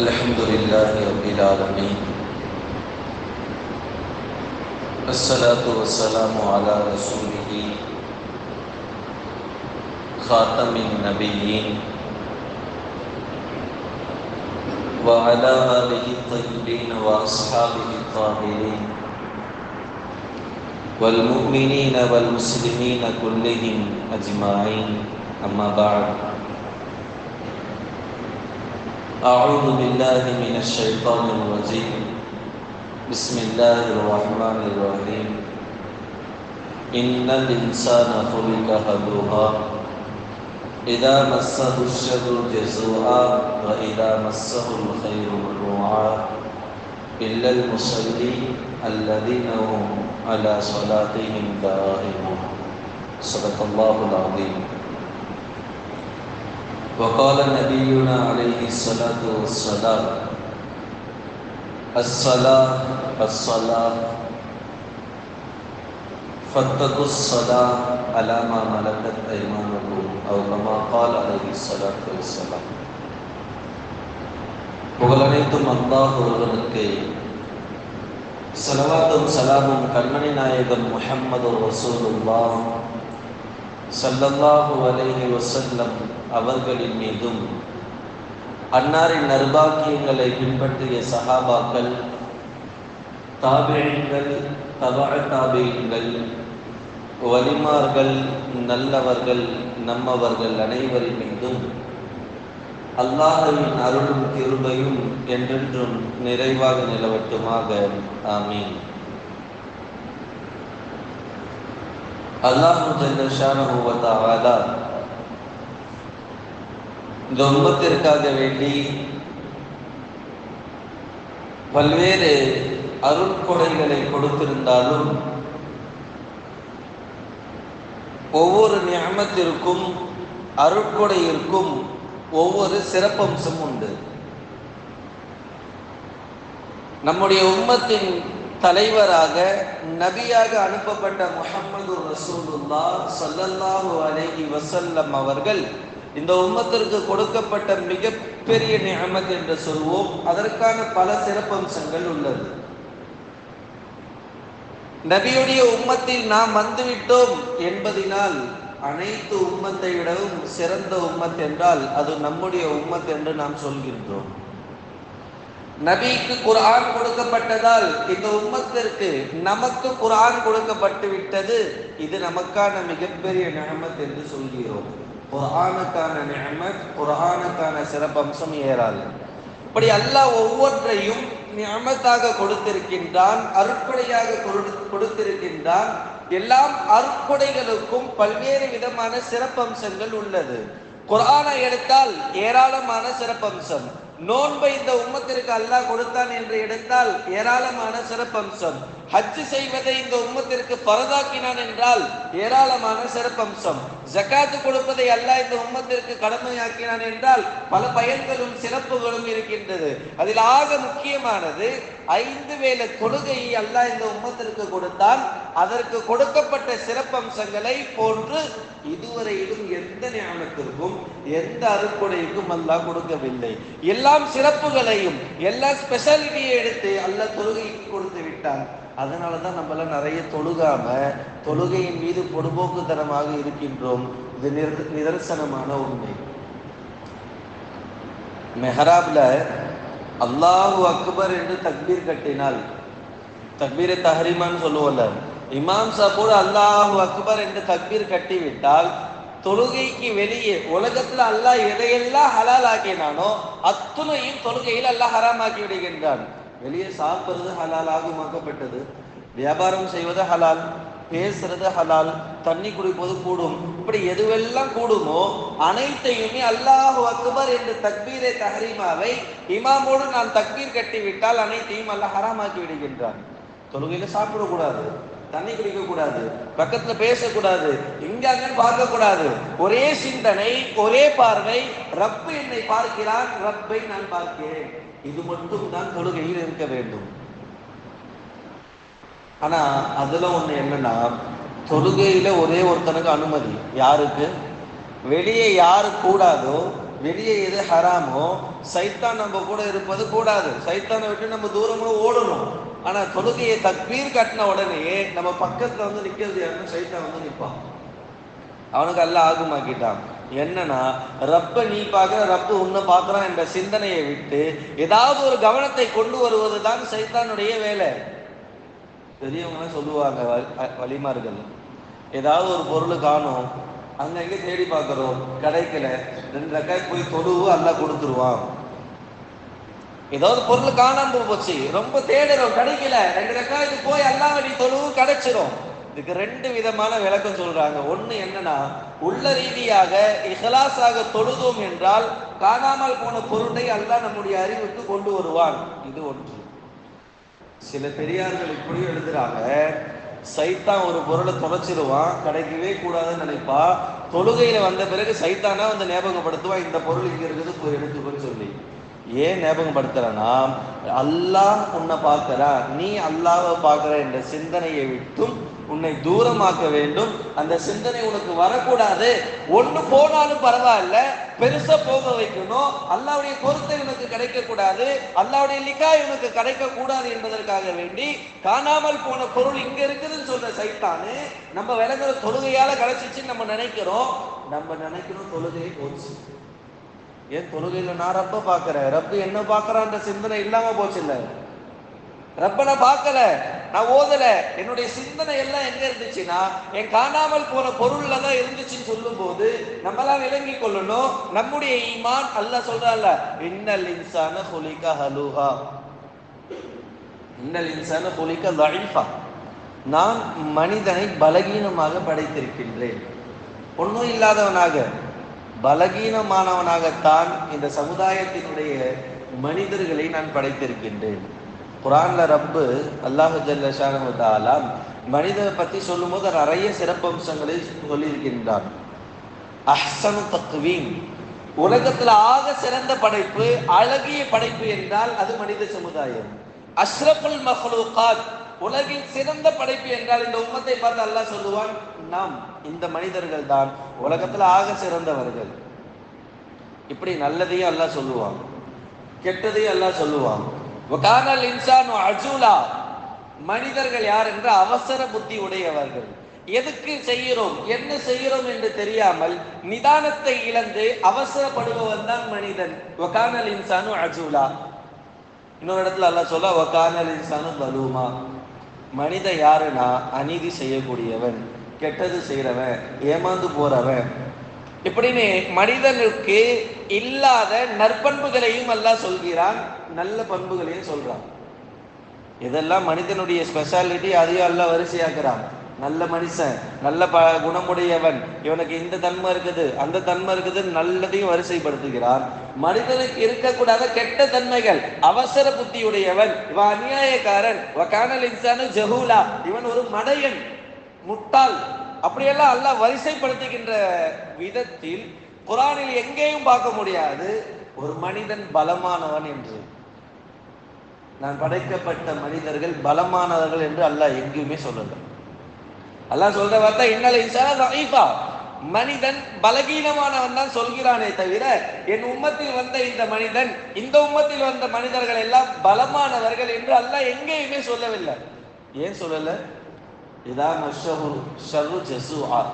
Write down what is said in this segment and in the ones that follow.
الحمد لله رب العالمين. الصلاة والسلام على رسوله خاتم النبيين وعلى آله الطيبين وأصحابه الطاهرين والمؤمنين والمسلمين كلهم أجمعين. أما بعد أعوذ بالله من الشيطان الرجيم. بسم الله الرحمن الرحيم. إن الإنسان خلق هلوعا إذا مسه الشر جزوعا وإذا مسه الخير منوعا إلا المصلين الذين هم على صلاتهم دائمون صدق الله العظيم. وقال نبينا عليه الصلاة والسلام، الصلاة الصلاة، فاتقوا الصلاة على ما ملكت أيمانكم أو كما قال عليه الصلاة والسلام. പുകളനേത്തും അള്ളാഹുറവനു സലവാത്തും സലാമും കൺമണി നായകൻ മുഹമ്മദ് റസൂലുള്ളാഹ് സല്ലല്ലാഹു അലൈഹി വസല്ലം அவர்களின் மீதும். அன்னாரின் நர்பாக்கியங்களை பின்பற்றிய சஹாபாக்கள் தாபியங்கள் தபா தாபியங்கள் வலிமார்கள் நல்லவர்கள் நம்மவர்கள் அனைவரின் மீதும் அல்லாஹுவின் அருளும் கிருபையும் என்றென்றும் நிறைவாக நிலவட்டுமாக. ஆமீன். அல்லாஹு ஜல்லஷானுவத்தாவாலா இந்த உம்மத்திற்காக வேண்டி பல்வேறு அருட்கொடைகளை கொடுத்திருந்தாலும் ஒவ்வொரு நியமத்திற்கும் அருட்கொடையிற்கும் ஒவ்வொரு சிறப்பம்சம் உண்டு. நம்முடைய உம்மத்தின் தலைவராக நபியாக அனுப்பப்பட்ட முகமது ரசூலுல்லா சல்லல்லாஹு அலைஹி வசல்லம் அவர்கள் இந்த உம்மத்திற்கு கொடுக்கப்பட்ட மிகப்பெரிய நியமத் என்று சொல்வோம். அதற்கான பல சிறப்பம்சங்கள் உள்ளது. நபியுடைய உம்மத்தில் நாம் வந்துவிட்டோம் என்பதினால் அனைத்து உம்மத்தை விடவும் சிறந்த உம்மத் என்றால் அது நம்முடைய உம்மத் என்று நாம் சொல்கின்றோம். நபிக்கு குரான் கொடுக்கப்பட்டதால் இந்த உம்மத்திற்கு நமக்கு குரான் கொடுக்கப்பட்டு விட்டது இது நமக்கான மிகப்பெரிய நியமத் என்று சொல்கிறோம். குர்ஆனுக்கான நியமத் குர்ஆனுக்கான சிறப்பம்சம் ஏறாது. இப்படி அல்லாஹ் ஒவ்வொன்றையும் நியமத்தாக கொடுத்திருக்கின்றான் அருட்கொடையாக கொடுத்திருக்கின்றான். எல்லாம் அருட்கொடைகளுக்கும் பல்வேறு விதமான சிறப்பம்சங்கள் உள்ளது. குரானை எடுத்தால் ஏராளமான சிறப்பம்சம். நோன்பை இந்த உம்மத்திற்கு அல்லாஹ் கொடுத்தான் என்று எடுத்தால் ஏராளமான சிறப்பம்சம். ஹஜ் செய்வதை இந்த உம்மத்திற்கு பரதாக்கினான் என்றால் ஏராளமான சிறப்பம்சம். ஜக்காத்து கொடுப்பதை அல்லாஹ் இந்த உம்மத்திற்கு கடமையாக்கினான் என்றால் பல பயன்களும் சிறப்புகளும் இருக்கின்றது. அதில் ஆக முக்கியமானது ஐந்து வேலை தொழுகையை அல்லாஹ் இந்த உம்மத்திற்கு கொடுத்தான் அதற்கு கொடுக்கப்பட்ட சிறப்பம்சங்களை போன்று இதுவரையிலும் எந்த ஞானத்திற்கும் எந்த அருக்குடைக்கும் அல்லாஹ் கொடுக்கவில்லை. எல்லாம் சிறப்புகளையும் எல்லா ஸ்பெஷாலிட்டியை எடுத்து அல்லாஹ் தொழுகைக்கு கொடுத்து விட்டான். அதனால தான் நம்மள நிறைய தொழுகாம தொழுகையின் மீது பொடுபோக்குத்தனமாக இருக்கின்றோம். இது நிதர்சனமான உண்மை. மெஹராப்ல அல்லாஹு அக்பர் என்று தக்பீர் கட்டினால். தக்பீரை தஹரிமான்னு சொல்லுவோம்ல. இமாம் சாப்போடு அல்லாஹு அக்பர் என்று தக்பீர் கட்டிவிட்டால் தொழுகைக்கு வெளியே உலகத்துல அல்லாஹ் எதையெல்லாம் ஹலால் ஆக்கினானோ அத்துணையும் தொழுகையில் அல்லாஹ் ஹராமாக்கி விடுகின்றான். வெளியே சாப்பிடுறது ஹலால் ஆகுமாக்கப்பட்டது வியாபாரம் செய்வது ஹலால். பேசுறது ஹலால் தண்ணி குடிப்பது கூடும். இப்படி எதுவெல்லாம் கூடுமோ அனைத்தையுமே அல்லாஹு அக்பர் என்று தக்பீரே தஹரீமாவை இமாமோடு நான் தக்பீர் கட்டிவிட்டால் அனைத்தையும் அல்லாஹ் ஹராமாக்கி விடுகின்றான். தொழுகையில சாப்பிடக்கூடாது தண்ணி குடிக்க கூடாது பக்கத்துல பேசக்கூடாது இங்க அங்கன்னு பார்க்க கூடாது ஒரே சிந்தனை ஒரே பார்வை ரப்பு என்னை பார்க்கிறான் ரப்பை நான் பார்க்கிறேன். இது மட்டும் தான் தொழுகையில் இருக்க வேண்டும். ஆனா அதுல ஒண்ணு என்னன்னா தொழுகையில ஒரே ஒருத்தனுக்கு அனுமதி. யாருக்கு? வெளியே யாரு கூடாதோ வெளியே எது ஹராமோ சைத்தான் நம்ம கூட இருப்பது கூடாது. சைத்தானை விட்டு நம்ம தூரமா ஓடணும். ஆனா தொழுகையை தக்பீர் கட்டின உடனே நம்ம பக்கத்துல வந்து நிக்கிறது யாருன்னு சைத்தான் வந்து நிற்பான் அவனுக்கு அல்ல ஆகுமாக்கிட்டான். என்னன்னா ரப்ப நீ பார்க்குற ரப்பு உன்னை பார்க்கறான் என்ற சிந்தனையை விட்டு ஏதாவது ஒரு கவனத்தை கொண்டு வருவது தான் சைத்தானுடைய வேலை. பெரியவங்களாம் சொல்லுவாங்க வ- வலிமார்கள் ஏதாவது ஒரு பொருள் காணும் அங்க இங்க தேடி பார்க்குறோம் கிடைக்கல ரெண்டு ரக்காய் போய் தொழுவு அல்ல கொடுத்துருவான். ஏதாவது பொருள் காணாம போச்சு ரொம்ப தேடுறோம் கிடைக்கல ரெண்டு ரக்காய்க்கு போய் அல்லாஹ் அடி தொழுவும் கிடைச்சிரும். இதுக்கு ரெண்டு விதமான விளக்கம் சொல்றாங்க. ஒண்ணு என்னன்னா உள்ள ரீதியாக இஹ்லாஸாக தொழுதோம் என்றால் காணாமல் போன பொருளை அல்லா நம்முடைய அறிவுக்கு கொண்டு வருவான். இது ஒன்று. சில பெரியார்கள் இப்படியும் எழுதுறாங்க சைத்தான் ஒரு பொருளை தொலைச்சிருவான் கிடைக்கவே கூடாதுன்னு நினைப்பா. தொழுகையில வந்த பிறகு சைத்தானா வந்து ஞாபகப்படுத்துவான் இந்த பொருள் இங்க இருக்குது போய் எடுத்துக்கோன்னு சொல்லி. ஏன் ஞாபகப்படுத்துறனா அல்லாஹ் உன்னை பார்க்கறா நீ அல்லாவை பார்க்கற என்ற சிந்தனையை விட்டும் உன்னை தூரமாக்க வேண்டும். அந்த சிந்தனை உனக்கு வரக்கூடாது. ஒன்று போனாலும் பரவாயில்ல. பெருசா போக வைக்கணும். அல்லாவுடைய பொருத்தை உனக்கு கிடைக்க கூடாது அல்லாவுடைய லிகாய் உனக்கு கிடைக்க கூடாது என்பதற்காக வேண்டி காணாமல் போன பொருள் இங்க இருக்குதுன்னு சொல்ற சைத்தானு நம்ம விளங்குற தொழுகையால கிடைச்சிச்சுன்னு நம்ம நினைக்கிறோம். நம்ம நினைக்கிறோம் தொழுகையை போச்சு. ஏன் தொழுகையில நான் ரப்ப பாக்குறேன் ரப்பு என்ன பாக்குறான்ற சிந்தனை இல்லாம போச்சு இல்ல. ரப்ப நான் பார்க்கல. நான் ஓதல. என்னுடைய சிந்தனை எல்லாம் எங்க இருந்துச்சுன்னா என் காணாமல் போன பொருள்ல தான் இருந்துச்சுன்னு சொல்லும் போது நம்மளாம் விளங்கி கொள்ளணும். நம்முடைய ஈமான் அல்ல சொல்றான்ல இன்னல் இன்சான ஹுலிக ஹலுஹா. இன்னல் இன்சான ஹுலிக லழிஃபா நான் மனிதனை பலகீனமாக படைத்திருக்கின்றேன். ஒன்றும் இல்லாதவனாக பலகீனமானவனாகத்தான் இந்த சமுதாயத்தினுடைய மனிதர்களை நான் படைத்திருக்கின்றேன். குரான்ல ரப்பு அல்லாஹு ஜல்லஷானு மனிதனை பத்தி சொல்லும்போது நிறைய சிறப்பம்சங்களை சொல்லியிருக்கின்றான். அஹ்சனு தக்வீன் உலகத்தில் ஆக சிறந்த படைப்பு அழகிய படைப்பு என்றால் அது மனித சமுதாயம். அஸ்ரபுல் மஹ்லூகாத் உலகில் சிறந்த படைப்பு என்றால் இந்த உம்மத்தை பார்த்து அல்லாஹ் சொல்லுவான் நாம் இந்த மனிதர்கள் தான் உலகத்தில் ஆக சிறந்தவர்கள். இப்படி நல்லதையும் அல்லாஹ் சொல்லுவான் கெட்டதையும் அல்லாஹ் சொல்லுவான். வகானல் இன்சானு அஜூலா. மனிதர்கள் யார் என்று அவசர புத்தி உடையவர்கள். எதுக்கு செய்கிறோம்? என்ன செய்கிறோம் என்று தெரியாமல் நிதானத்தை இழந்து அவசரப்படுபவன் தான் மனிதன். வகானல் இன்சானு அஜூலா. இன்னொரு இடத்துல அல்ல சொல்ல வகானல் இன்சானு பலூமா மனித யாருன்னா அநீதி செய்யக்கூடியவன் கெட்டது செய்கிறவன் ஏமாந்து போறவன் இப்படின்னு மனிதனுக்கு இல்லாத நற்பண்புகளையும் அல்லாஹ் சொல்கிறான் நல்ல பண்புகளையும் சொல்றான். இதெல்லாம் மனிதனுடைய ஸ்பெஷாலிட்டி அதையும் அல்லாஹ் வரிசையாக்குறான். நல்ல மனுஷன் நல்ல ப குணமுடையவன் இவனுக்கு இந்த தன்மை இருக்குது அந்த தன்மை இருக்குது நல்லதையும் வரிசைப்படுத்துகிறான். மனிதனுக்கு இருக்கக்கூடாத கெட்ட தன்மைகள் அவசர புத்தியுடையவன் இவன் அநியாயக்காரன் கானல் இன்சானு ஜஹூலா இவன் ஒரு மடையன் முட்டாள். அப்படியெல்லாம் அல்லாஹ் வரிசைப்படுத்துகின்ற விதத்தில் குரானில் எங்கேயும் பார்க்க முடியாது. ஒரு மனிதன் பலமானவன் என்று. நான் படைக்கப்பட்ட மனிதர்கள் பலமானவர்கள் என்று அல்லாஹ் எங்கேயுமே சொல்லல. அல்லாஹ் சொல்ற வார்த்தை இன்னல இன்சான மனிதன் பலகீனமானவன் தான் சொல்கிறானே தவிர என் உம்மத்தில் வந்த இந்த மனிதன் இந்த உம்மத்தில் வந்த மனிதர்கள் எல்லாம் பலமானவர்கள் என்று அல்லாஹ் எங்கேயுமே சொல்லவில்லை. ஏன் சொல்லலை? இதா மஷஹு ஷர்ரு ஜஸூஆ.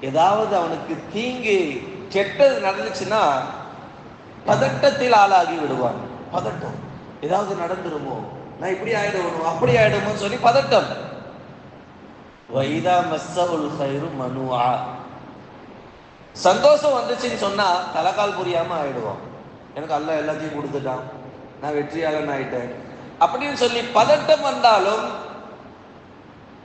ஏதாவது அவனுக்கு தீங்கு கெட்டது நடந்துச்சுன்னா பதட்டத்தில் ஆளாகி விடுவான். பதட்டம். ஏதாவது நடந்துருமோ? நான் இப்படி ஆயிடுவோம் அப்படி ஆயிடுமோ சொல்லி பதட்டம். வைதா மஸ்ஸவுல் ஹைரு மனுவா சந்தோஷம் வந்துச்சுன்னு சொன்னா தலைக்கால் புரியாம ஆயிடுவோம் எனக்கு அல்ல எல்லாத்தையும் கொடுத்துட்டான். நான் வெற்றியாளன் ஆயிட்டேன் அப்படின்னு சொல்லி பதட்டம் வந்தாலும்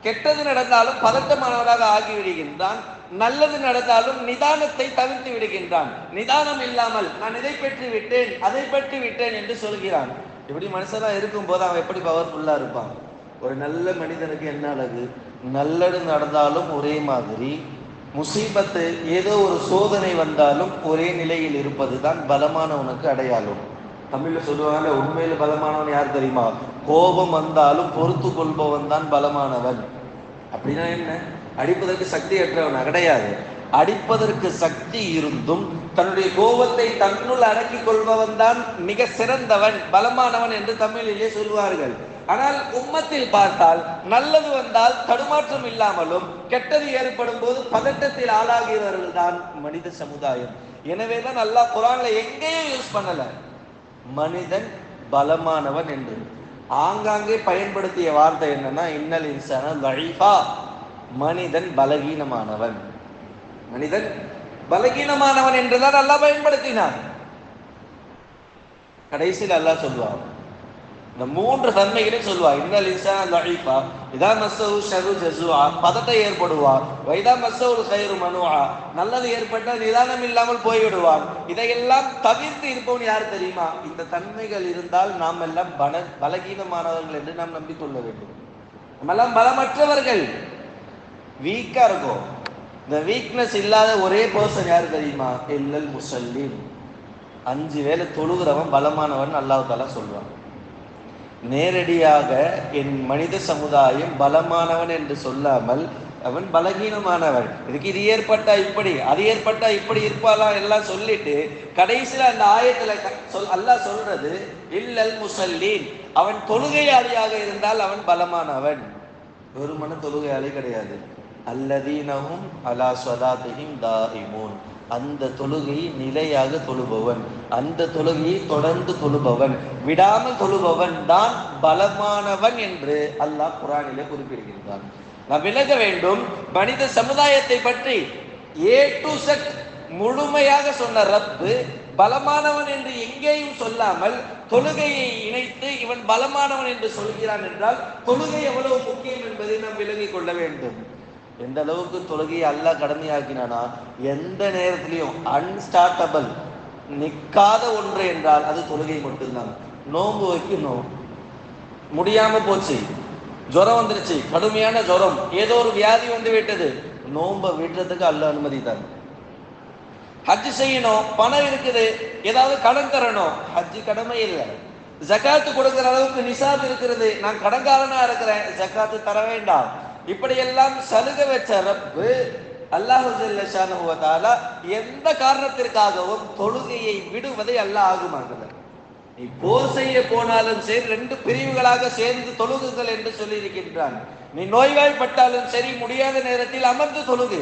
கெட்டது நடந்தாலும் பதட்டமானவராக ஆகிவிடுகின்றான். நல்லது நடந்தாலும் நிதானத்தை தவிர்த்து விடுகின்றான். நிதானம் இல்லாமல் நான் இதை பெற்று விட்டேன் அதை பெற்று விட்டேன் என்று சொல்கிறான். இப்படி மனுஷனா இருக்கும் போது அவன் எப்படி பவர்ஃபுல்லா இருப்பான்? ஒரு நல்ல மனிதனுக்கு என்ன அழகு? நல்லது நடந்தாலும் ஒரே மாதிரி முசீபத்து ஏதோ ஒரு சோதனை வந்தாலும் ஒரே நிலையில் இருப்பது தான் பலமானவனுக்கு அடையாளம். தமிழ்ல சொல்லுவாங்க உண்மையில பலமானவன் யார் தெரியுமா? கோபம் வந்தாலும் பொறுத்து கொள்பவன் தான் பலமானவன். அப்படின்னா என்ன? அடிப்பதற்கு சக்தி அற்றவன் கிடையாது. அடிப்பதற்கு சக்தி இருந்தும் தன்னுடைய கோபத்தை தன்னுள் அடக்கிக் கொள்பவன் தான் மிக சிறந்தவன் பலமானவன் என்று தமிழிலே சொல்வார்கள். ஆனால் உம்மத்தில் பார்த்தால் நல்லது வந்தால் தடுமாற்றம் இல்லாமலும் கெட்டது ஏற்படும் போது பதட்டத்தில் ஆளாகிறவர்கள் தான் மனித சமுதாயம். எனவேதான் அல்லாஹ் குரான்ல எங்கேயும் யூஸ் பண்ணல. மனிதன் பலமானவன் என்று. ஆங்காங்கே பயன்படுத்திய வார்த்தை என்னன்னா இன்னல் இன்சான லழிஃபா மனிதன் பலகீனமானவன். மனிதன் பலகீனமானவன் என்றுதான் அல்லாஹ் பயன்படுத்தினான். கடைசியில் அல்லாஹ் சொல்லுவான் இந்த மூன்று தன்மைகளையும் சொல்லுவா இன்னல் இன்சான லழிஃபா இதா மஸ்ஸஹு ஷரு ஜசுவா பதத்தை ஏற்படுவார் வைதா மஸ்ஸவு கைரு மனுவா நல்லது ஏற்பட்டால் நிதானம் இல்லாமல் போய்விடுவான். இதையெல்லாம் தவிர்த்து இருப்பவன் யார் தெரியுமா? இந்த தன்மைகள் இருந்தால் நாம் எல்லாம் பல பலகீனமானவர்கள் என்று நாம் நம்பிக்கொள்ள வேண்டும். நம்மெல்லாம் பலமற்றவர்கள். வீக்கா இருக்கும். இந்த வீக்னஸ் இல்லாத ஒரே பர்சன் யார் தெரியுமா? எல்லல் முசல்லின் அஞ்சு வேளை தொழுகிறவன் பலமானவன் அல்லாஹ் சொல்லுவான் சொல்றான். நேரடியாக என் மனித சமுதாயம் பலமானவன் என்று சொல்லாமல் அவன் பலகீனமானவன். இதுக்கு இது ஏற்பட்டா இப்படி அது ஏற்பட்டா இப்படி இருப்பாளா எல்லாம் சொல்லிட்டு கடைசியில் அந்த ஆயத்துல சொல் அல்லாஹ் சொல்றது இல்லல் முசல்லீன். அவன் தொழுகையாளியாக இருந்தால் அவன் பலமானவன். வெறுமன தொழுகையாளி கிடையாது. அல்லதீனவும் அலா ஸலாத்திஹிம் தாரிமோன் அந்த தொழுகையை நிலையாக தொழுபவன். அந்த தொழுகையை தொடர்ந்து தொழுபவன். விடாமல் தொழுபவன் தான் பலமானவன் என்று அல்லாஹ் குரானிலே குறிப்பிடுகின்றான். நாம் விலக வேண்டும் மனித சமுதாயத்தை பற்றி ஏ டு செட் முழுமையாக சொன்ன ரப்பு பலமானவன் என்று எங்கேயும் சொல்லாமல் தொழுகையை இணைத்து இவன் பலமானவன் என்று சொல்கிறான் என்றால் தொழுகை எவ்வளவு முக்கியம் என்பதை நாம் விலகிக் கொள்ள வேண்டும். எந்த அளவுக்கு தொழுகையை அல்லாஹ் கடமையாக்கினானா எந்த நேரத்திலையும் அன்ஸ்டார்டபிள் நிற்காத ஒன்று என்றால் அது தொழுகை மட்டும்தான். நோம்பு வைக்கணும். முடியாம போச்சு. ஜுரம் வந்துருச்சு. கடுமையான ஜுரம். ஏதோ ஒரு வியாதி வந்து விட்டது. நோன்பை விடுறதுக்கு அல்ல அனுமதி தான். ஹஜ்ஜு செய்யணும். பணம் இருக்குது. ஏதாவது கடன் தரணும். ஹஜ்ஜு கடமை இல்லை. ஜகாத்து கொடுக்கிற அளவுக்கு நிசாத் இருக்கிறது. நான் கடன்காரனா இருக்கிறேன். ஜகாத்து தர வேண்டாம். இப்படியெல்லாம் சலுகை வச்ச ரப்பு அல்லாஹு ஜல்ல எந்த காரணத்திற்காகவும் தொழுகையை விடுவதை அல்லாஹ் ஆகுமாங்கல நீ போர் செய்ய போனாலும் சரி ரெண்டு பிரிவுகளாக சேர்ந்து தொழுகுங்கள் என்று சொல்லி இருக்கின்றான் நீ நோய்வாய்ப்பட்டாலும் சரி முடியாத நேரத்தில் அமர்ந்து தொழுகு.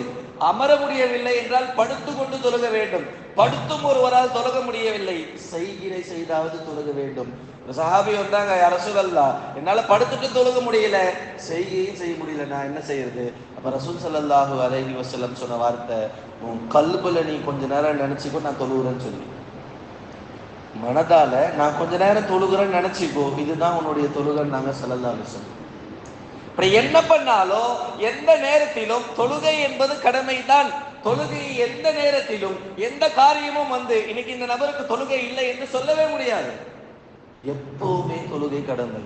அமர முடியவில்லை என்றால் படுத்து கொண்டு தொழுக வேண்டும். படுத்தும் ஒருவரால் தொழுக முடியவில்லை. செய்கிறை செய்தாவது தொழுக வேண்டும். சஹாபி வந்தாங்க அரசுலல்லா என்னால் படுத்துட்டு தொழுக முடியல. செய்கையும் செய்ய முடியல நான் என்ன செய்யறது? அப்போ ரசூல் ஸல்லல்லாஹு அலைஹி வசலம் சொன்ன வார்த்தை உன் கல்புல நீ கொஞ்ச நேரம் நினச்சிக்கோ நான் தொழுகிறேன்னு சொல்லி. மனதால நான் கொஞ்ச நேரம் தொழுகிறேன்னு நினச்சிக்கோ இதுதான் உன்னுடைய தொழுகன்னு நாங்கள் ஸல்லல்லாஹு சொல்லி அப்புறம் என்ன பண்ணாலும் எந்த நேரத்திலும் தொழுகை என்பது கடமைதான். தொழுகை எந்த நேரத்திலும் எந்த காரியமும் வந்து இன்னைக்கு இந்த நபருக்கு தொழுகை இல்லை என்று சொல்லவே முடியாது. எப்பவுமே தொழுகை கடமை.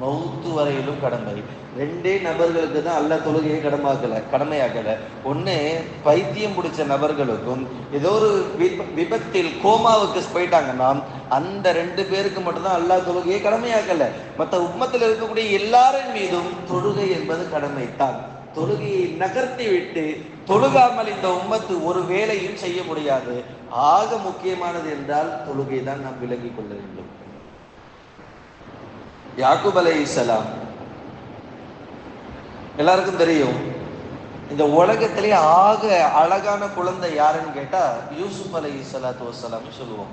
மௌத்து வரையிலும் கடமை. ரெண்டே நபர்களுக்கு தான் அல்ல தொழுகையை கடமாக்கல கடமையாக்கல. ஒன்று பைத்தியம் பிடிச்ச நபர்களுக்கும் ஏதோ ஒரு விபத்தில் கோமாவுக்கு போயிட்டாங்கன்னா அந்த ரெண்டு பேருக்கு மட்டும்தான் அல்லா தொழுகையை கடமையாக்கல. மற்ற உம்மத்தில் இருக்கக்கூடிய எல்லாரின் மீதும் தொழுகை என்பது கடமைத்தான் தொழுகையை நகர்த்தி விட்டு தொழுகாமல் இந்த உம்மத்து ஒரு வேலையும் செய்ய முடியாது. ஆக முக்கியமானது என்றால் தொழுகை தான் நாம் விலகிக் கொள்ள வேண்டும். யாக்கூப் இஸ்லாம் எல்லாருக்கும் தெரியும் இந்த உலகத்திலே ஆக அழகான குழந்தை யாருன்னு கேட்டா யூசுப் அலை இஸ்லாத்து வசலாம் சொல்லுவோம்.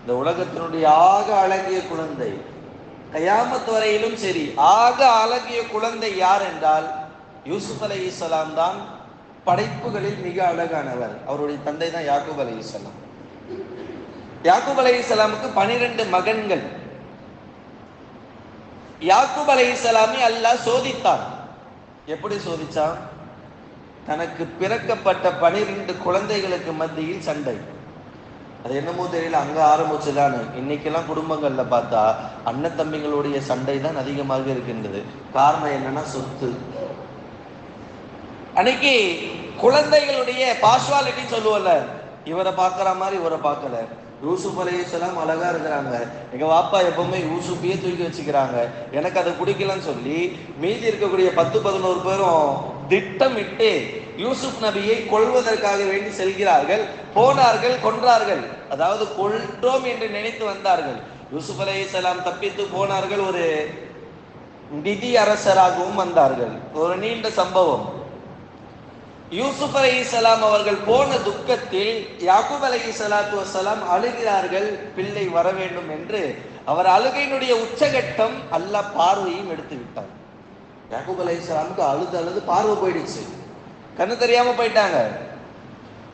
இந்த உலகத்தினுடைய ஆக அழகிய குழந்தை கயாமத் வரையிலும் சரி ஆக அழகிய குழந்தை யார் என்றால் யூசுப் அலை தான் படைப்புகளில் மிக அழகானவர். அவருடைய தந்தை தான் யாக்கூப் அலை யாக்கூப் அலை இஸ்லாமுக்கு பனிரெண்டு மகன்கள். யாக்கூப் அலை இஸ்லாமை அல்லாஹ் சோதித்தான். எப்படி சோதிச்சான்? தனக்கு பிறக்கப்பட்ட பனிரெண்டு குழந்தைகளுக்கு மத்தியில் சண்டை. அது என்னமோ தெரியல அங்க ஆரம்பிச்சுதானே. இன்னைக்கெல்லாம் குடும்பங்கள்ல பார்த்தா அண்ணன் தம்பிகளுடைய சண்டை தான் அதிகமாக இருக்கின்றது. காரணம் என்னன்னா சொத்து. அன்னைக்கு குழந்தைகளுடைய பாஸ்வாலிட்டின்னு சொல்லுவோம்ல இவரை பார்க்குற மாதிரி இவரை பார்க்கல. யூசுப் அலைஹிஸ்ஸலாம் அழகா இருக்கிறாங்க. எங்க வாப்பா எப்பவுமே யூசுஃபையே தூக்கி வச்சுக்கிறாங்க. எனக்கு அதை பிடிக்கலன்னு சொல்லி மீதி இருக்கக்கூடிய பத்து பதினோரு பேரும் திட்டமிட்டு யூசுப் நபியை கொல்வதற்காக வேண்டி செல்கிறார்கள் போனார்கள் கொன்றார்கள். அதாவது கொன்றோம் என்று நினைத்து வந்தார்கள். யூசுப் அலைஹிஸ்ஸலாம் தப்பித்து போனார்கள் ஒரு நிதி அரசராகவும் வந்தார்கள். ஒரு நீண்ட சம்பவம். யூசுப் அலைஹிஸ்ஸலாம் அவர்கள் போன துக்கத்தில் யாக்கூப் சலாத்து வசலாம் அழுகிறார்கள் பிள்ளை வர வேண்டும் என்று. அவர் அழுகையினுடைய உச்சகட்டம் அல்ல பார்வையும் எடுத்து விட்டார். யாக்கூப் இஸ்லாமுக்கு அழுது அழுது பார்வை போயிடுச்சு. கண்ணு தெரியாம போயிட்டாங்க.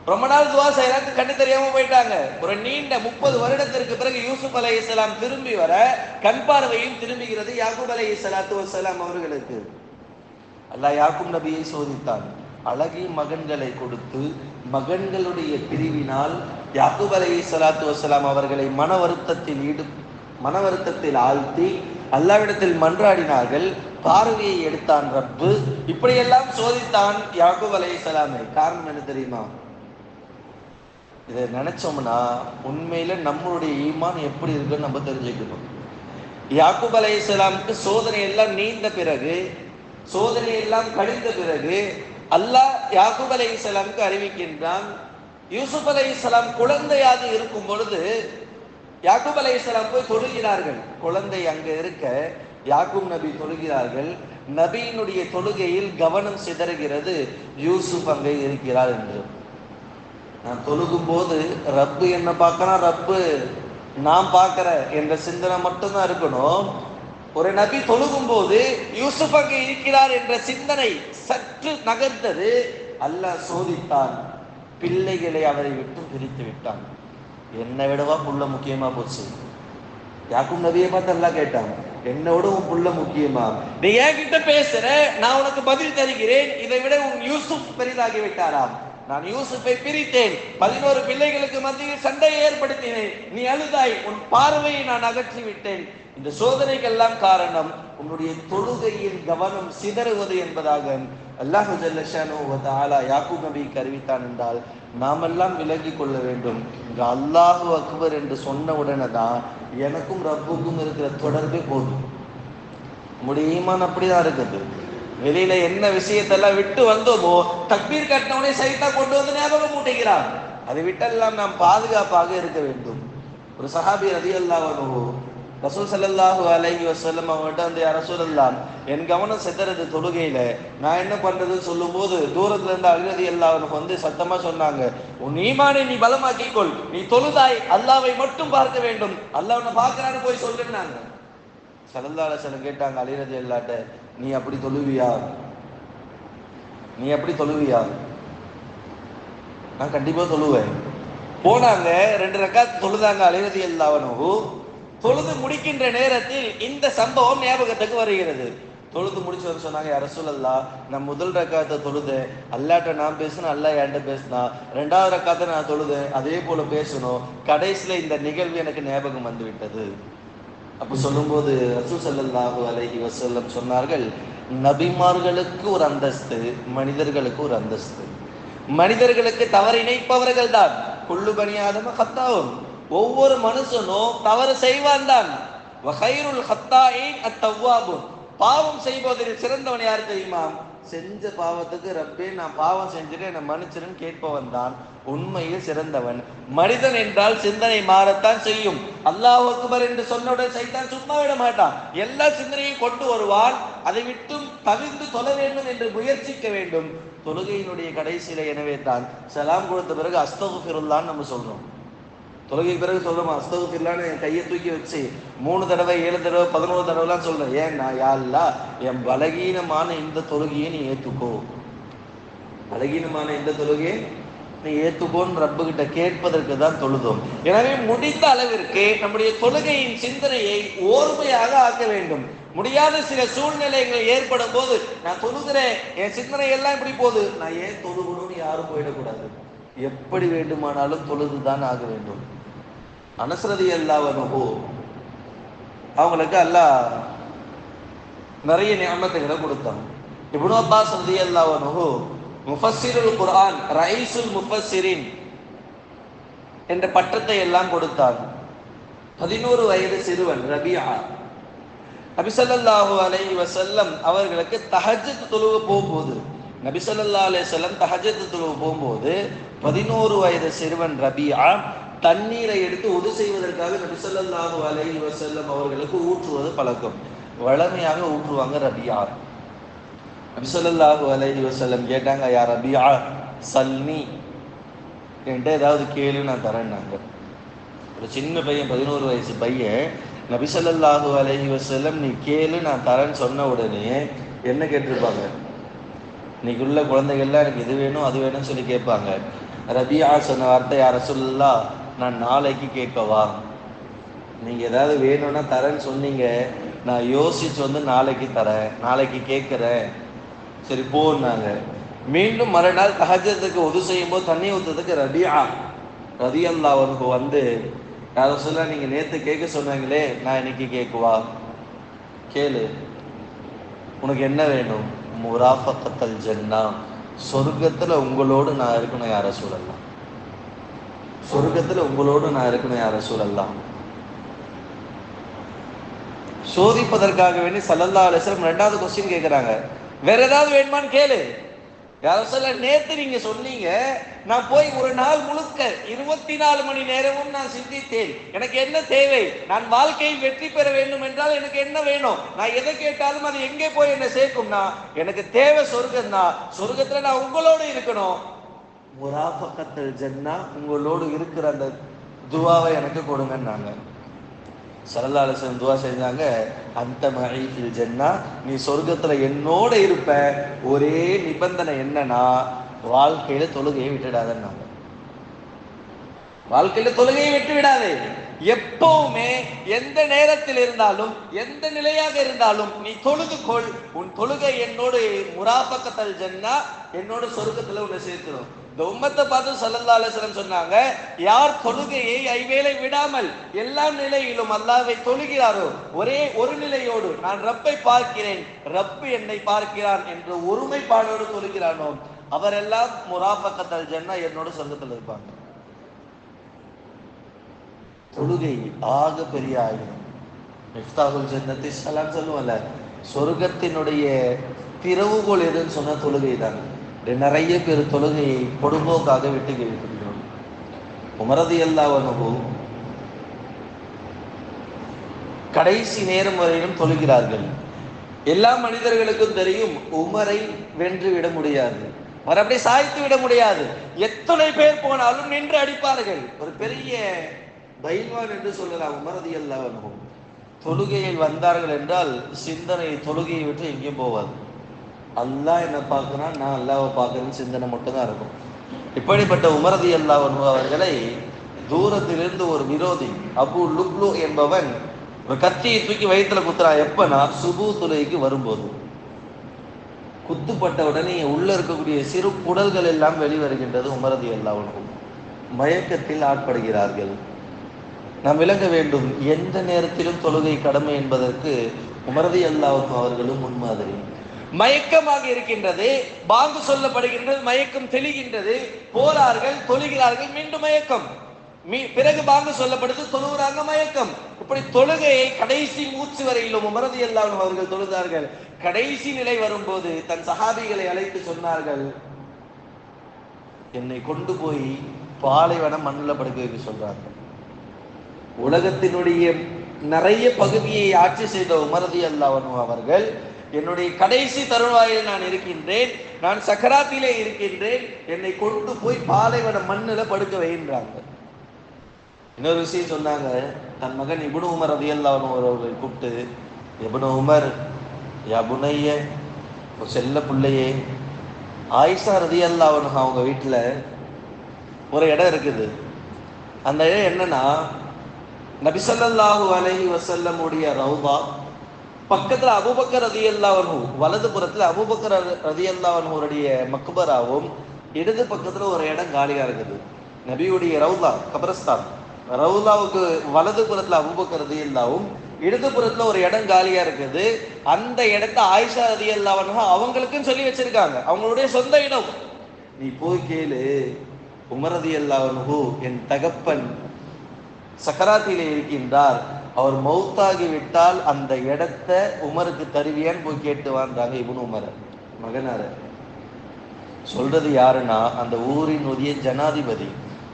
ரொம்ப நாள் துவா செய்யறாங்க கண்ணு தெரியாம போயிட்டாங்க. ஒரு நீண்ட முப்பது வருடத்திற்கு பிறகு யூசுப் அலைஹிஸ்ஸலாம் திரும்பி வர கண் பார்வையும் திரும்புகிறது யாக்கூப் சலாத்து வசலாம் அவர்களுக்கு. அல்லாஹ் யாக்கும் நபியை சோதித்தான். அழகிய மகன்களை கொடுத்து மகன்களுடைய பிரிவினால் யாக்குப் அலை சலாத்து வசலாம் அவர்களை மன வருத்தத்தில் ஈடு மன வருத்தத்தில் ஆழ்த்தி அல்லாவிடத்தில் மன்றாடினார்கள். பார்வையை எடுத்தான் ரப்பு. இப்படியெல்லாம் சோதித்தான் யாக்குப் அலை சலாமை காரணம் என்ன தெரியுமா? இதை நினைச்சோம்னா உண்மையில நம்மளுடைய ஈமான் எப்படி இருக்குன்னு நம்ம தெரிஞ்சுக்கணும். யாக்குப் அலை சலாமுக்கு சோதனை எல்லாம் நீந்த பிறகு சோதனை எல்லாம் கழிந்த பிறகு அல்லாஹ் யாகூப் அலை இஸ்லாமுக்கு அறிவிக்கின்றான் யூசுப் அலை இஸ்லாம் குழந்தையாக இருக்கும் பொழுது யாக்கூப் அலை இஸ்லாம் போய் தொழுகிறார்கள். குழந்தை அங்க இருக்க யாக்கூப் நபி தொழுகிறார்கள். நபியினுடைய தொழுகையில் கவனம் சிதறுகிறது. யூசுப் அங்கே இருக்கிறார் என்று. நான் தொழுகும் போது ரப்பு என்ன பார்க்கறான்? ரப்பு நான் பார்க்கிற என்ற சிந்தனை மட்டும்தான் இருக்கணும். ஒரு நபி தொழுகும் போது யூசுப் அங்கே இருக்கிறார் என்ற சிந்தனை சற்று நகர்ந்தது. அல்லாஹ் சோதித்தான் பிள்ளைகளை அவரை விட்டு பிரித்து விட்டான். என்னை விடவா புள்ள முக்கியமா போச்சு? யாக்கும் நபியை பார்த்து எல்லாம் கேட்டான் என்னோட உன் புள்ள முக்கியமா? நீ என்கிட்ட பேசுற? நான் உனக்கு பதில் தருகிறேன். இதை விட உன் யூசுப் பெரிதாகி விட்டாராம். நான் யூசுப்பை பிரித்தேன். பதினோரு பிள்ளைகளுக்கு மத்தியில் சண்டையை ஏற்படுத்தினேன். நீ அழுதாய் உன் பார்வையை நான் அகற்றி விட்டேன் இந்த சோதனைக்கெல்லாம் காரணம் உன்னுடைய தொழுகையில் கவனம் சிதறுவது என்பதாக அல்லாஹு ஜல்லஷானு ஆலா யாக்கூப் நபிக்கு அறிவித்தான் என்றால் நாமெல்லாம் விலகி கொள்ள வேண்டும். இங்கு அல்லாஹு அக்பர் என்று சொன்ன உடனே தான் எனக்கும் ரப்புக்கும் இருக்கிற தொடர்பே போதும். நம்முடைய ஈமான் அப்படிதான் இருக்குது. வெளியில என்ன விஷயத்தெல்லாம் விட்டு வந்தோமோ தக்பீர் கட்டினவனே சைத்தா கொண்டு வந்து ஞாபகம் மூட்டைக்கிறான் அதை விட்டெல்லாம் நாம் பாதுகாப்பாக இருக்க வேண்டும். ஒரு சஹாபி ரதி அல்லாஹ் ரசூல் ஸல்லல்லாஹு அலைஹி வசல்லம் அவங்கள்ட்ட வந்து ரசூல் எல்லாம் என் கவனம் செத்துறது தொழுகையில. நான் என்ன பண்றதுன்னு சொல்லும்போது தூரத்துல இருந்து அழுகதி எல்லாரும் வந்து சத்தமா சொன்னாங்க. உன் ஈமானை நீ பலமாக்கிக்கொள் நீ தொழுதாய். அல்லாவை மட்டும் பார்க்க வேண்டும். அல்லாஹ் பார்க்கறான்னு போய் சொல்லுன்னாங்க. ஸல்லல்லாஹு அலைஹி கேட்டாங்க அலிரதி அல்லாட்ட நீ அப்படி தொழுவியா நீ அப்படி தொழுவியா நான் கண்டிப்பா தொழுவேன் போனாங்க ரெண்டு ரக்காத் தொழுதாங்க அலைவதி அல்லாவனு தொழுது முடிக்கின்ற நேரத்தில் இந்த சம்பவம் ஞாபகத்துக்கு வருகிறது. தொழுது முடிச்சு வந்து சொன்னாங்க அரசுலல்லா நான் முதல் ரக்காத்தை தொழுதேன். அல்லாட்ட நான் பேசினேன் அல்லா என்கிட்ட பேசினா. ரெண்டாவது ரக்காத்தை நான் தொழுதேன். அதே போல பேசணும். கடைசியில இந்த நிகழ்வு எனக்கு ஞாபகம் வந்து விட்டது அப்போ சொல்லும்போது ரசூல் சல்லாஹூ அலஹி வசல்லம் சொன்னார்கள் நபிமார்களுக்கு ஒரு அந்தஸ்து மனிதர்களுக்கு ஒரு அந்தஸ்து. மனிதர்களுக்கு தவறு இணைப்பவர்கள் தான். கொள்ளு பணியாதம கத்தாவும். ஒவ்வொரு மனுஷனும் தவறு செய்வான் தான். வகைருல் ஹத்தாயின் அத்தவ்வாபுன் பாவம் செய்வதற்கு சிறந்தவன் யார் தெரியுமா? செஞ்ச பாவத்துக்கு ரப்பே நான் பாவம் செஞ்சுட்டு என்னை மன்னிச்சிருன்னு கேட்பவன் தான். உண்மையில் சிறந்தவன். மனிதன் என்றால் சிந்தனை மாறத்தான் செய்யும். அல்லாஹ் அக்பர் என்று சொன்னவுடன் சைத்தான் சும்மா விட மாட்டான். எல்லா சிந்தனையும் கொண்டு வருவான். அதை விட்டும் தவிர்த்து தொழ வேண்டும் என்று முயற்சிக்க வேண்டும். தொழுகையினுடைய கடைசியில எனவே தான் சலாம் கொடுத்த பிறகு அஸ்தகுஃபிருல்லான்னு நம்ம சொல்றோம். தொழுகை பிறகு சொல்றோம்? அஸ்தகுஃபிருல்லான்னு என் கையை தூக்கி வச்சு மூணு தடவை ஏழு தடவை பதினோரு தடவைலாம் சொல்றேன். ஏன் நான் யாருலா என் பலகீனமான இந்த தொழுகையை நீ ஏத்துக்கோ. பலகீனமான இந்த தொழுகையை நீ ஏத்துக்கோன்னு ரப்புகிட்ட கேட்பதற்கு தான் தொழுதோம். எனவே முடிந்த அளவிற்கு நம்முடைய தொழுகையின் சிந்தனையை ஓர்மையாக ஆக்க வேண்டும். முடியாத சில சூழ்நிலைகள் ஏற்படும் போது நான் தொழுகிறேன் என் சிந்தனை எல்லாம் இப்படி போகுது. நான் ஏன் தொழுகணும்னு யாரும் போயிடக்கூடாது. எப்படி வேண்டுமானாலும் தொழுதுதான் ஆக வேண்டும். அனசரதி அல்லாவனோ அவங்களுக்கு அல்லாஹ் நிறைய நியமத்துகளை கொடுத்தான். இப்னு அப்பா சதி அல்லாவனோ முஃபஸ்ஸிருல் குர்ஆன் ரைசுல் முஃபஸ்ஸிரின் என்ற பட்டத்தை எல்லாம் கொடுத்தார் பதினோரு வயது சிறுவன் ரபியா. நபிசல்லாஹு அலை வசல்லம் அவர்களுக்கு தஹஜத் தொழுவு போகும்போது நபிசல்லா அலிசல்லம் தஹஜத்து போகும்போது பதினோரு வயது சிறுவன் ரபியா தண்ணீரை எடுத்து உது செய்வதற்காக நபிசல்லாஹு அலை வசல்லம் அவர்களுக்கு ஊற்றுவது பழக்கம். வளமையாக ஊற்றுவாங்க ரபியா. நபிசல்லாஹு அலைஹி வசல்லம் கேட்டாங்க யார் ரபியா சல்னி. என்கிட்ட ஏதாவது கேளு நான் தரேன்னாங்க ஒரு சின்ன பையன் பதினோரு வயசு பையன் நபிசல்லாஹு அலைஹி வசல்லம் நீ கேளு நான் தரேன்னு சொன்ன உடனே என்ன கேட்டிருப்பாங்க? இன்னைக்கு உள்ள குழந்தைகள்லாம் எனக்கு இது வேணும் அது வேணும்னு சொல்லி கேட்பாங்க. ரபியா சொன்ன வார்த்தை யார சொல்லா நான் நாளைக்கு கேட்கவா? நீங்கள் ஏதாவது வேணும்னா தரேன்னு சொன்னீங்க. நான் யோசிச்சு வந்து நாளைக்கு தரேன் நாளைக்கு கேட்குறேன். சரி போனாங்க மீண்டும் மறுநாள் தஹஜத்துக்கு உது செய்யும் போது தண்ணி ஊற்றுறதுக்கு ரபியா ரதியல்லா அவருக்கு வந்து யார சொல்ல நீங்க நேத்து கேட்க சொன்னாங்களே நான் இன்னைக்கு கேட்குவா கேளு. உனக்கு என்ன வேணும்? முராஃபக்கத்தல் ஜன்னா. சொர்க்கத்துல உங்களோடு நான் இருக்கணும் யார சூழல்லாம் சொர்க்கத்துல உங்களோடு நான் இருக்கணும் யார சூழல்லாம் சோதிப்பதற்காக வேண்டி சல்லல்லா அலிஸ்லம் ரெண்டாவது கொஸ்டின் கேட்குறாங்க வேற ஏதாவது வேணுமான்னு கேளு. யாரும் சொல்ல நேத்து நீங்க சொன்னீங்க நான் போய் ஒரு நாள் முழுக்க இருபத்தி நாலு மணி நேரமும் நான் சிந்தித்தேன். எனக்கு என்ன தேவை? நான் வாழ்க்கையில் வெற்றி பெற வேண்டும் என்றால் எனக்கு என்ன வேணும்? நான் எதை கேட்டாலும் அது எங்கே போய் என்ன சேர்க்கும்னா எனக்கு தேவை சொர்க்கம் தான் சொர்க்கத்துல நான் உங்களோடு இருக்கணும். முராஃபக்கத்தல் ஜன்னா உங்களோடு இருக்கிற அந்த துவாவை எனக்கு கொடுங்கன்னாங்க. சல்லா அலிஸ்லம் துவா செஞ்சாங்க அந்த மழையில் ஜென்னா நீ சொர்க்கத்துல என்னோட இருப்ப. ஒரே நிபந்தனை என்னன்னா வாழ்க்கையில தொழுகையை விட்டுடாதன்னாங்க வாழ்க்கையில தொழுகையை விட்டு விடாதே எப்பவுமே எந்த நேரத்தில் இருந்தாலும் எந்த நிலையாக இருந்தாலும் நீ தொழுது கொள். உன் தொழுகை என்னோடு முராபக்கத்தல் ஜென்னா என்னோட சொர்க்கத்துல உன்னை சேர்த்துடும் இந்த உம்மத்தை பார்த்து சல்லல்லா அலிஸ்லம் சொன்னாங்க யார் தொழுகையை ஐவேளை விடாமல் எல்லா நிலையிலும் அல்லாவை தொழுகிறாரோ ஒரே ஒரு நிலையோடு நான் ரப்பை பார்க்கிறேன் ரப்பு என்னை பார்க்கிறான் என்று ஒருமைப்பாடோடு தொழுகிறானோ அவரெல்லாம் முராபக்கத்தல் ஜன்னா என்னோட சொர்க்கத்தில் இருப்பாங்க. தொழுகை ஆக பெரிய ஆயுதம் மிஃப்தாகுல் ஜன்னத்தி சலாம் சொல்லுவல்ல சொர்க்கத்தினுடைய திறவுகோல் எதுன்னு சொன்ன தொழுகை தான். நிறைய பேர் தொழுகையை பொடும்போக்காக விட்டு கேட்கின்றோம் உமரது எல்லாவனவு கடைசி நேரம் வரையிலும் தொழுகிறார்கள். எல்லா மனிதர்களுக்கும் தெரியும் உமரை வென்று விட முடியாது. அவர் அப்படியே சாய்த்து விட முடியாது. எத்தனை பேர் போனாலும் நின்று அடிப்பார்கள். ஒரு பெரிய பைல்வான் என்று சொல்லலாம் உமரதி அல்லாவனும் தொழுகையில் வந்தார்கள் என்றால் சிந்தனை தொழுகையை விட்டு எங்கேயும் போவாது. அல்லாஹ் என்ன பார்க்குறான் நான் அல்லாவை பார்க்கறேன்னு சிந்தனை மட்டும்தான் இருக்கும். இப்படிப்பட்ட உமரதி அல்லாவன் அவர்களை தூரத்திலிருந்து ஒரு விரோதி அபு லுக்லு என்பவன் ஒரு கத்தியை தூக்கி வயிற்றுல குத்துறான். எப்பனா சுபு துளைக்கு வரும்போது. குத்துப்பட்ட உடனே உள்ள இருக்கக்கூடிய சிறு குடல்கள் எல்லாம் வெளிவருகின்றது உமரதி அல்லாவனுக்கும் மயக்கத்தில் ஆட்படுகிறார்கள். நாம் விளங்க வேண்டும் எந்த நேரத்திலும் தொழுகை கடமை என்பதற்கு உமரதி அல்லாவுக்கும் அவர்களும் முன்மாதிரி. மயக்கமாக இருக்கின்றது பாங்கு சொல்லப்படுகின்றது மயக்கம் தெளிகின்றது போறார்கள் தொழுகிறார்கள் மீண்டும் மயக்கம். மீ- பிறகு பாங்கு சொல்லப்படுது தொழுகிறாங்க மயக்கம். இப்படி தொழுகையை கடைசி மூச்சு வரையிலும் உமரதி எல்லாம் அவர்கள் தொழுதார்கள். கடைசி நிலை வரும்போது தன் சகாபிகளை அழைத்து சொன்னார்கள் என்னை கொண்டு போய் பாலைவனம் மண்ணில் படுக்க வைக்க சொல்றார்கள். உலகத்தினுடைய நிறைய பகுதியை ஆட்சி செய்த உமரதி அல்லாவனு அவர்கள் என்னுடைய கடைசி தருவாயில் நான் இருக்கின்றேன் நான் சக்கராத்திலே இருக்கின்றேன் என்னை கொண்டு போய் பாலைவன மண்ணில் படுக்க வைன்றாங்க இன்னொரு விஷயம் சொன்னாங்க தன் மகன் இபுனு உமர் ரதி அவர்களை கூப்பிட்டு எபுனு உமர் யபுனைய ஒரு செல்ல பிள்ளையே. ஆயிஷா ரதி அவங்க வீட்டில் ஒரு இடம் இருக்குது. அந்த இடம் என்னன்னா நபிசல்லாஹு அலஹி வசல்லமுடைய ரவுதா பக்கத்துல அபுபக்கர் ரதி அல்லாவனு வலது புறத்துல அபுபக்கர் ரதி அல்லாவனுடைய மக்பராவும் இடது பக்கத்துல ஒரு இடம் காலியா இருக்குது. நபியுடைய ரவுலா கபரஸ்தான். ரவுலாவுக்கு வலது புறத்துல அபுபக்கர் ரதி அல்லாவும் இடது புறத்துல ஒரு இடம் காலியா இருக்குது. அந்த இடத்த ஆயிஷா ரதி அல்லாவனு அவங்களுக்கும் சொல்லி வச்சிருக்காங்க. அவங்களுடைய சொந்த இடம். நீ போய் கேளு உமரதி அல்லாவனு என் தகப்பன் சக்கராத்தியிலே இருக்கின்றார். அவர் மௌத்தாகி விட்டால் அந்த இடத்த உமருக்கு தருவியான்னு போய் கேட்டு வாழ்ந்தாங்க இவனு உமர மகனார. சொல்றது யாருன்னா அந்த ஊரினுடைய ஜனாதிபதி.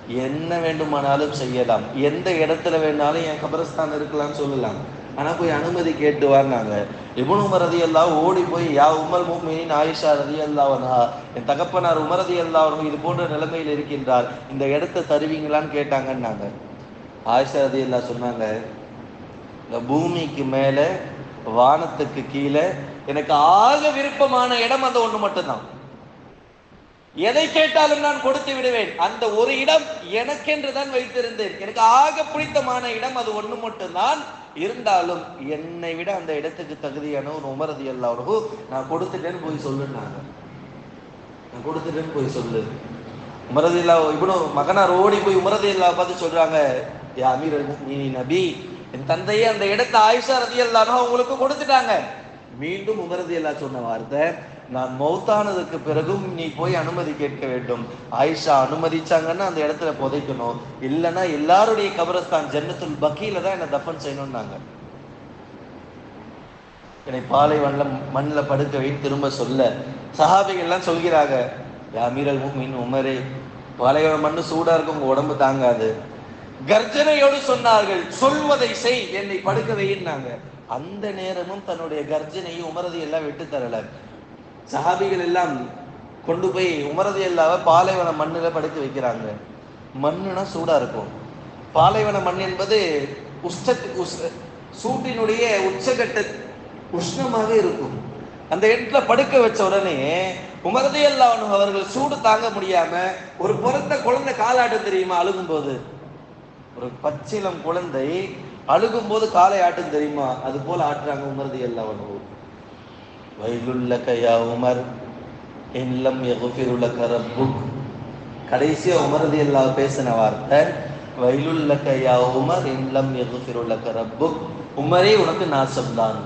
என்ன வேண்டுமானாலும் செய்யலாம். எந்த இடத்துல வேணாலும் என் கபரஸ்தான் இருக்கலாம்னு சொல்லலாம். ஆனா போய் அனுமதி கேட்டு வாங்க இவனு உமரதி எல்லாம் ஓடி போய் யா உமர் மூமினின் ஆயிஷா ரதி அல்லாவனா என் தகப்பனார் உமரதி அல்லாவனும் இது போன்ற நிலைமையில் இருக்கின்றார். இந்த இடத்த தருவீங்களான்னு கேட்டாங்கன்னாங்க. ஆயிஷா ரதி எல்லாம் சொன்னாங்க இந்த பூமிக்கு மேலே வானத்துக்கு கீழே எனக்கு ஆக விருப்பமான இடம் அந்த ஒன்று மட்டும்தான். எதை கேட்டாலும் நான் கொடுத்து விடுவேன். அந்த ஒரு இடம் எனக்கென்று தான் வைத்திருந்தேன். எனக்கு ஆக பிடித்தமான இடம் அது ஒன்று மட்டும்தான். இருந்தாலும் என்னை விட அந்த இடத்துக்கு தகுதியான ஒரு உமரதி அல்லாவுக்கு நான் கொடுத்துட்டேன்னு போய் சொல்லுனாங்க நான் கொடுத்துட்டேன்னு போய் சொல்லு. உமரதி இல்லா இவனும் மகனார் ஓடி போய் உமரதி இல்லா பார்த்து சொல்றாங்க யா அமீர் நீ நபி என் தந்தையே அந்த இடத்தை ஆயிஷா ரதி அல்லானோ அவங்களுக்கு கொடுத்துட்டாங்க. மீண்டும் உமரதி அல்லா சொன்ன வார்த்தை நான் மௌத்தானதுக்கு பிறகும் நீ போய் அனுமதி கேட்க வேண்டும். ஆயிஷா அனுமதிச்சாங்கன்னா அந்த இடத்துல புதைக்கணும். இல்லைன்னா எல்லாருடைய கபரஸ்தான் ஜன்னத்துல் பக்கியில தான் என்னை தஃபன் செய்யணும்னாங்க. என்னை பாலைவன்ல மண்ணில் படுக்க வைன்னு திரும்ப சொல்ல. சஹாபிகள்லாம் சொல்கிறாங்க யாமீரல் மீன் உமரே பாலைவன மண்ணு சூடா இருக்கும் உங்க உடம்பு தாங்காது. கர்ஜனையோடு சொன்னார்கள் சொல்வதை செய் என்னை படுக்க வைன்னாங்க அந்த நேரமும் தன்னுடைய கர்ஜனையை உமரதி எல்லாம் விட்டு தரல. சஹாபிகள் எல்லாம் கொண்டு போய் உமரதி எல்லாவ பாலைவன மண்ணில் படுக்க வைக்கிறாங்க. மண்ணுனா சூடா இருக்கும். பாலைவன மண் என்பது உஷ்ட சூட்டினுடைய உச்சகட்ட உஷ்ணமாக இருக்கும். அந்த இடத்துல படுக்க வச்ச உடனே உமரதி எல்லாவனும் அவர்கள் சூடு தாங்க முடியாம ஒரு பிறந்த குழந்தை காலாட்டம் தெரியுமா அழுகும்போது? ஒரு பச்சிலம் குழந்தை அழுகும்போது காலை ஆட்டும் தெரியுமா? அது போல ஆட்டுறாங்க உமரதி அல்லாஹ் வயலுள்ள கையா உமர் இல்லம் எகுபிருள்ள ரப்புக். கடைசியா உமரதி எல்லாம் பேசின வார்த்தை வயலுள்ள கையா உமர் இல்லம் எகுபிருள்ள ரப்புக். உமரே உனக்கு நாசம்தான்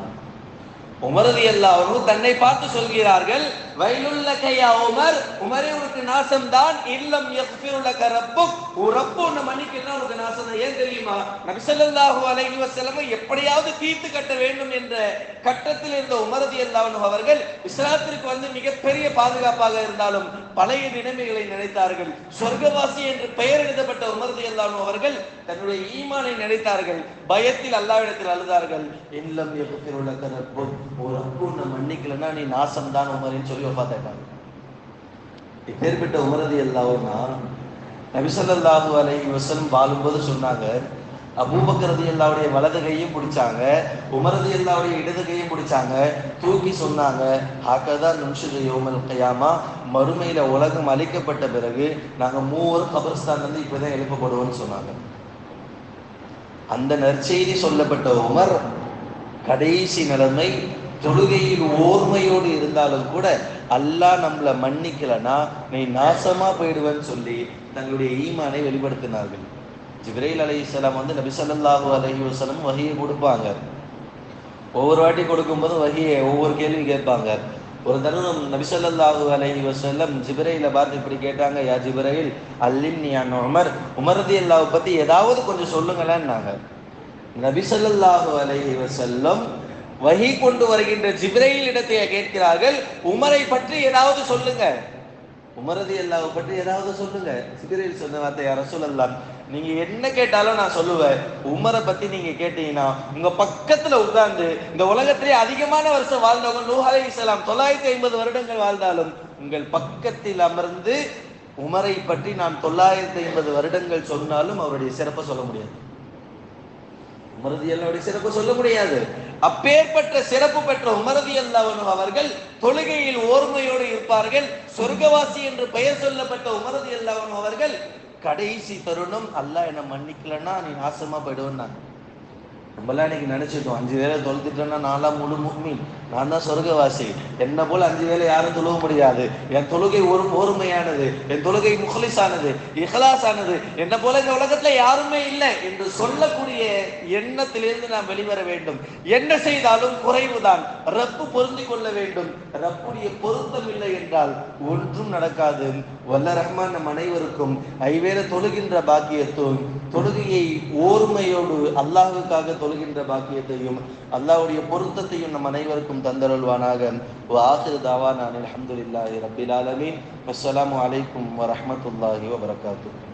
உமரதி அல்லாஹ் அவர்கள் தன்னை பார்த்து சொல்கிறார்கள் வயலுள்ளக யா உமர்? உமரே உனக்கு நாசம்தான். இல்லம் எஃபிருள்ளக்க ரப்பும் உன் ரப்பு உன்னை மன்னிக்கலாம் உனக்கு நாசம் தான் ஏன் தெரியுமா? நபிசல்லாஹு ஸல்லல்லாஹு அலைஹி வஸல்லம் எப்படியாவது தீர்த்து கட்ட வேண்டும் என்ற கட்டத்தில் இருந்த உமரதி அல்லாஹ் அவர்கள் இஸ்லாத்திற்கு வந்து மிகப்பெரிய பாதுகாப்பாக இருந்தாலும் பழைய நிலைமைகளை நினைத்தார்கள். சொர்க்கவாசி என்று பெயர் எழுதப்பட்ட உமரதி அல்லாஹ் அவர்கள் தன்னுடைய ஈமானை நினைத்தார்கள். பயத்தில் அல்லாவிடத்தில் அழுதார்கள். இல்லம் எஃபிருள்ளக்க ரப்பும் ஒரு ரப்பு உன்னை மன்னிக்கலன்னா நீ நாசம் தான் உமரின்னு சொல்லி பார்த்துட்டாங்க இப்பேற்பட்ட உமரதி எல்லாவும்னா நபிசல்லாஹு அலை வஸல்லம் வாழும்போது சொன்னாங்க அபூபக்கர் எல்லாவுடைய வலது கையும் பிடிச்சாங்க உமர் எல்லாவுடைய இடது கையும் பிடிச்சாங்க தூக்கி சொன்னாங்க ஹாக்கதா நுன்ஷுக யோமல் கையாமா மறுமையில உலகம் அழிக்கப்பட்ட பிறகு நாங்கள் மூவரும் கபர்ஸ்தான் வந்து இப்பதான் எழுப்பப்படுவோம்னு சொன்னாங்க. அந்த நற்செய்தி சொல்லப்பட்ட உமர் கடைசி நிலைமை தொழுகையில் ஓர்மையோடு இருந்தாலும் கூட அல்லாஹ் நம்மளை மன்னிக்கலனா நீ நாசமா போயிடுவேன்னு சொல்லி தங்களுடைய ஈமானை வெளிப்படுத்தினார்கள். ஜிப்ரைல் இஸ்லாம் வந்து நபிசல்லாஹு அலஹி வசலம் வகையை கொடுப்பாங்க. ஒவ்வொரு வாட்டி கொடுக்கும்போது வகையை ஒவ்வொரு கேள்வி கேட்பாங்க. ஒரு தருணம் நபிசல்லாஹு அலஹி வசல்லம் வஸல்லம் பார்த்து இப்படி கேட்டாங்க யா ஜிப்ரைல் அல்லின் அன் உமர் உமரதி அல்லாவை பத்தி ஏதாவது கொஞ்சம் சொல்லுங்களேன்னாங்க. நபிசல்லாஹு அலஹி வசல்லம் வகி கொண்டு வருகின்ற ஜிப்ரைல் இடத்தை கேட்கிறார்கள். உமரை பற்றி ஏதாவது சொல்லுங்க. உமரது அல்லாஹ் பற்றி ஏதாவது சொல்லுங்க. ஜிப்ரைல் சொன்ன வார்த்தை யார சொல்லலாம் நீங்க என்ன கேட்டாலும் நான் சொல்லுவேன். உமரை பத்தி நீங்க கேட்டீங்கன்னா உங்க பக்கத்துல உட்கார்ந்து இந்த உலகத்திலே அதிகமான வருஷம் வாழ்ந்தவங்க நூஹ் இஸ்லாம் தொள்ளாயிரத்தி ஐம்பது வருடங்கள் வாழ்ந்தாலும் உங்கள் பக்கத்தில் அமர்ந்து உமரை பற்றி நான் தொள்ளாயிரத்தி ஐம்பது வருடங்கள் சொன்னாலும் அவருடைய சிறப்பை சொல்ல முடியாது. உமரதியல்லாவுடைய சிறப்பு சொல்ல முடியாது. அப்பேற்பட்ட சிறப்பு பெற்ற உமரதி அல்லாஹ் அவர்கள் தொழுகையில் ஓர்மையோடு இருப்பார்கள். சொர்க்கவாசி என்று பெயர் சொல்லப்பட்ட உமரதி அல்லாஹ் அவர்கள் கடைசி தருணம் அல்ல என்னை மன்னிக்கலன்னா நீ நாசமா போயிடுவேன்னாங்க. நம்மளாம் இன்னைக்கு நினைச்சிட்டோம் அஞ்சு பேரை தொழுதுட்டோம்னா நாலாம் முழு முக்மீன் நான் தான் சொர்க்கவாசி. என்னை போல அஞ்சு வேலை யாரும் தொழுக முடியாது. என் தொழுகை ஒரு ஓர்மையானது என் தொழுகை முகலிசானது இஹலாசானது என்னை போல இந்த உலகத்துல யாருமே இல்லை என்று சொல்லக்கூடிய எண்ணத்திலிருந்து நாம் வெளிவர வேண்டும். என்ன செய்தாலும் குறைவுதான். ரப்பு பொருந்தி கொள்ள வேண்டும். ரப்புடைய பொருத்தம் இல்லை என்றால் ஒன்றும் நடக்காது. வல்ல ரஹ்மான் நம் அனைவருக்கும் ஐவேளை தொழுகின்ற பாக்கியத்தும் தொழுகையை ஓர்மையோடு அல்லாஹுக்காக தொழுகின்ற பாக்கியத்தையும் அல்லாஹுடைய பொருத்தத்தையும் நம் அனைவருக்கும் தந்தருள்வானாக வாஹிர் தாவான் அல்ஹம்துலில்லாஹி ரப்பில் ஆலமீன் அஸ்ஸலாமு அலைக்கும் வரஹ்மத்துல்லாஹி வபரகாத்துஹு